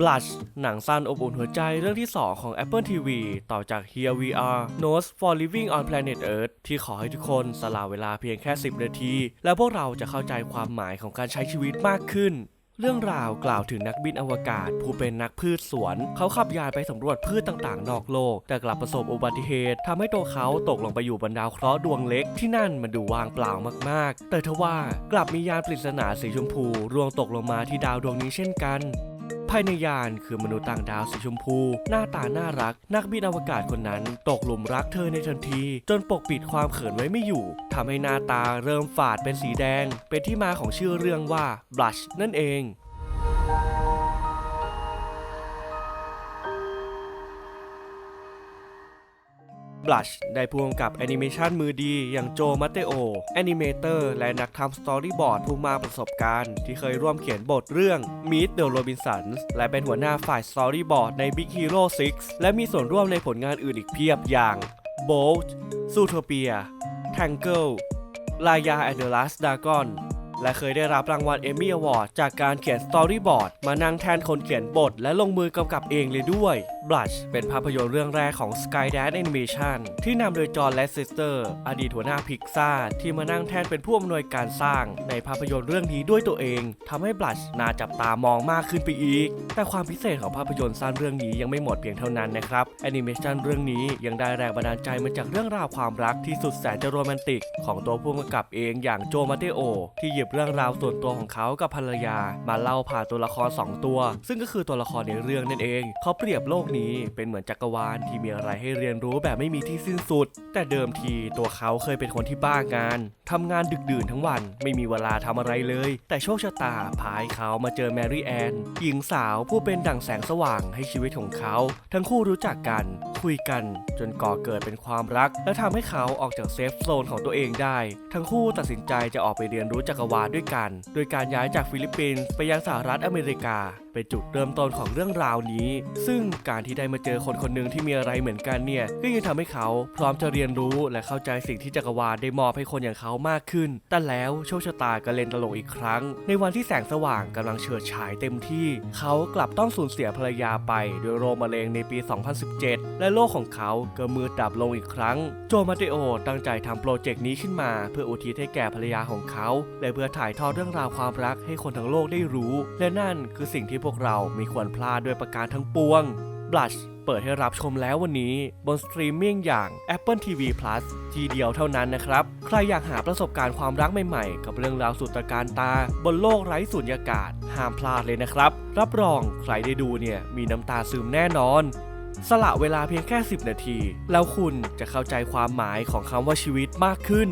Blush หนังสั้นอบอุ่นหัวใจเรื่องที่ 2 ของ Apple TV ต่อจาก Here We Are Notes for Living on Planet Earth ที่ขอให้ทุกคนสละเวลาเพียงแค่ 10 นาที แล้วพวกเราจะเข้าใจความหมายของการใช้ชีวิตมากขึ้นเรื่องราวกล่าวถึงนักบินอวกาศ ผู้เป็นนักพืชสวน เขาขับยานไปสำรวจพืชต่างๆ นอกโลก แต่กลับประสบอุบัติเหตุทำให้ตัวเขาตกลงไปอยู่บนดาวเคราะห์ดวงเล็กที่นั่นมันดูว่างเปล่ามากๆ แต่ทว่ากลับมียานปริศนาสีชมพูร่วงตกลงมาที่ดาวดวงนี้เช่นกัน ภายในยานคือมนุษย์ต่างดาวสีชมพู หน้าตาน่ารัก นักบินอวกาศคนนั้น ตกหลุมรักเธอในทันที จนปกปิดความเขินไว้ไม่อยู่ทำให้หน้าตาเริ่มฝาดเป็นสีแดง เป็นที่มาของชื่อเรื่องว่า Blush นั่นเอง Blush ได้พ่วงกับแอนิเมชันมือดีอย่างโจมาเตโอแอนิเมเตอร์และนักทำสตอรี่บอร์ดผู้มากประสบการณ์ ที่เคยร่วมเขียนบทเรื่อง Meet the Robinsons และเป็นหัวหน้าฝ่ายสตอรี่บอร์ดใน Big Hero 6 และมีส่วนร่วมในผลงานอื่นอีกเพียบอย่าง Bolt Zootopia Tangle Laya and the Last Dragon และเคยได้รับรางวัลเอมี่อวอร์ดจากการเขียนสตอรี่บอร์ดมานั่งแทนคนเขียนบทและลงมือกำกับเองเลยด้วย Blush เป็นภาพยนตร์เรื่องแรกของ Skydance Animation ที่นำโดยจอห์นและซิสเตอร์อดีตหัวหน้าพิกซ่าที่มานั่งแทนเป็นผู้อำนวยการสร้างในภาพยนตร์เรื่องนี้ด้วยตัวเองทำให้ Blush น่าจับตามองมากขึ้นไปอีก แต่ความพิเศษของภาพยนตร์สั้นเรื่องนี้ยังไม่หมดเพียงเท่านั้นนะครับแอนิเมชันเรื่องนี้ยังได้แรงบันดาลใจมาจากเรื่องราวความรักที่สุดแสนจะโรแมนติก ของตัวผู้กำกับเองอย่างโจมาเตโอ ที่หยิบเรื่องราวส่วนตัวของเขากับภรรยา มาเล่าผ่านตัวละคร 2 ตัว ซึ่งก็คือตัวละครในเรื่องนั่นเอง เขาเปรียบโลกนี้เป็นเหมือนจักรวาลที่มีอะไรให้เรียนรู้แบบไม่มีที่สิ้นสุด แต่เดิมทีตัวเขาเคยเป็นคนที่บ้างานทำงานดึกดื่นทั้งวัน ไม่มีเวลาทำอะไรเลย แต่โชคชะตาพายเขามาเจอแมรี่แอนหญิงสาวผู้เป็นดั่งแสงสว่างให้ชีวิตของเขา ทั้งคู่รู้จักกัน คุยกัน จนก่อเกิดเป็นความรัก และทำให้เขาออกจากเซฟโซนของตัวเองได้ ทั้งคู่ตัดสินใจจะออกไปเรียนรู้จักรวาลด้วยกัน โดยการย้ายจากฟิลิปปินส์ไปยังสหรัฐอเมริกา เป็นจุดเริ่มต้นของเรื่องราวนี้ ซึ่งการที่ได้มาเจอคนคนหนึ่งที่มีอะไรเหมือนกันเนี่ยก็ยังทำให้เขาพร้อมจะเรียนรู้และเข้าใจสิ่งที่จักรวาลได้มอบให้คนอย่างเขามากขึ้น แต่แล้วโชคชะตาก็เล่นตลกอีกครั้ง ในวันที่แสงสว่างกำลังเฉิดฉายเต็มที่ เขากลับต้องสูญเสียภรรยาไปโดยโรคมะเร็งในปี 2017 และโลกของเขาก็มืดดับลงอีกครั้ง โจมาเตโอตั้งใจทำโปรเจกต์นี้ขึ้นมา เพื่ออุทิศให้แก่ภรรยาของเขา และเพื่อถ่ายทอดเรื่องราวความรักให้คนทั้งโลกได้รู้ และนั่นคือสิ่งที่พวกเราไม่ควรพลาดด้วยประการทั้งปวง Blush เปิดให้รับชมแล้ววันนี้ บนสตรีมมิ่งอย่าง Apple TV Plus ทีเดียวเท่านั้นนะครับ ใครอยากหาประสบการณ์ความรักใหม่ๆ กับเรื่องราวสุดตะการตา บนโลกไร้สุญญากาศ ห้ามพลาดเลยนะครับ รับรองใครได้ดูเนี่ยมีน้ำตาซึมแน่นอน สละเวลาเพียงแค่ 10 นาที แล้วคุณจะเข้าใจความหมายของคำว่าชีวิตมากขึ้น